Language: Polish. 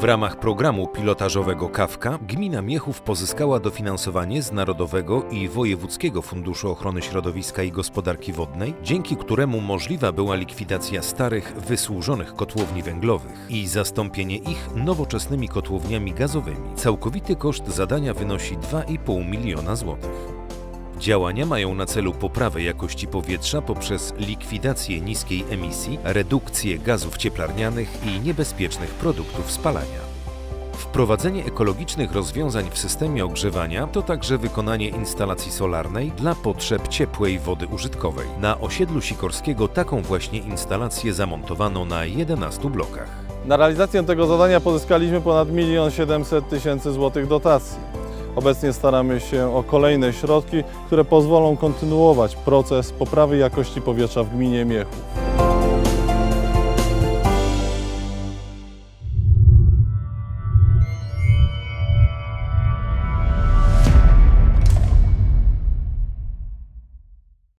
W ramach programu pilotażowego Kawka gmina Miechów pozyskała dofinansowanie z Narodowego i Wojewódzkiego Funduszu Ochrony Środowiska i Gospodarki Wodnej, dzięki któremu możliwa była likwidacja starych, wysłużonych kotłowni węglowych i zastąpienie ich nowoczesnymi kotłowniami gazowymi. Całkowity koszt zadania wynosi 2,5 miliona złotych. Działania mają na celu poprawę jakości powietrza poprzez likwidację niskiej emisji, redukcję gazów cieplarnianych i niebezpiecznych produktów spalania. Wprowadzenie ekologicznych rozwiązań w systemie ogrzewania to także wykonanie instalacji solarnej dla potrzeb ciepłej wody użytkowej. Na osiedlu Sikorskiego taką właśnie instalację zamontowano na 11 blokach. Na realizację tego zadania pozyskaliśmy ponad 1 700 tysięcy złotych dotacji. Obecnie staramy się o kolejne środki, które pozwolą kontynuować proces poprawy jakości powietrza w gminie Miechów.